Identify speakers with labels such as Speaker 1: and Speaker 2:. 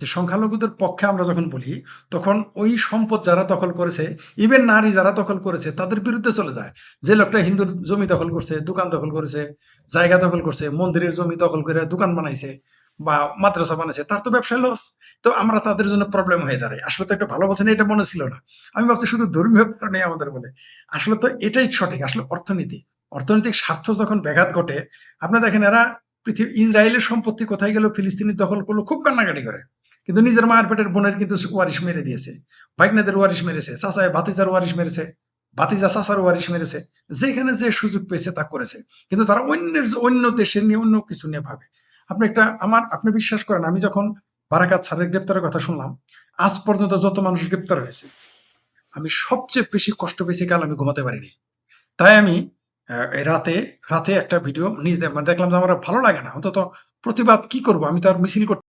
Speaker 1: যে সংখ্যালঘুদের পক্ষে আমরা যখন বলি, তখন ওই সম্পদ যারা দখল করেছে ইভেন নারী যারা দখল করেছে, তাদের বিরুদ্ধে চলে যায়। যে লোকটা হিন্দুর জমি দখল করছে, দোকান দখল করেছে, জায়গা দখল করছে, মন্দিরের জমি দখল করে দোকান বানাইছে বা মাদ্রাসা বানাইছে, তার তো ব্যবসায় লস তো আমরা তাদের জন্য প্রবলেম হয়ে দাঁড়াই। আসলে তো একটা ভালো বলছেন, এটা মনে ছিল না। আমি ভাবছি শুধু ধর্মীয় কারণে আমাদের বলে। আসলে তো এটাই সঠিক। আসলে অর্থনীতি। অর্থনৈতিক স্বার্থ যখন ব্যাঘাত ঘটে, আপনি দেখেন এরা পৃথিবী ইসরায়েলের সম্পত্তি কোথায় গেল, ফিলিস্তিনি দখল করল, খুব কান্নাকাটি করে। কিন্তু নিজের মায়ের পেটের বোনের কিন্তু ওয়ারিশ মেরে দিয়েছে। ভাইগনাদের ওয়ারিশ মেরেছে চাচায় ভাতিজার ওয়ারিশ মেরেছে, ভাতিজা চাচার ওয়ারিশ মেরেছে, যেখানে যে সুযোগ পেয়েছে তা করেছে। কিন্তু তারা অন্যের, অন্য দেশের নিয়ে অন্য কিছু নিয়ে ভাবে। আপনি একটা, আমার, আপনি বিশ্বাস করেন, আমি যখন বারাকাত স্যারের গ্রেপ্তারের কথা শুনলাম, আজ পর্যন্ত যত মানুষ গ্রেপ্তার হয়েছে, আমি সবচেয়ে বেশি কষ্ট পেয়েছি কাল আমি ঘুমাতে পারিনি। তাই আমি রাতে রাতে একটা ভিডিও নিজ মানে দেখলাম যে আমার ভালো লাগে না। অন্তত প্রতিবাদ কি করব? আমি তো আর মিছিল করতে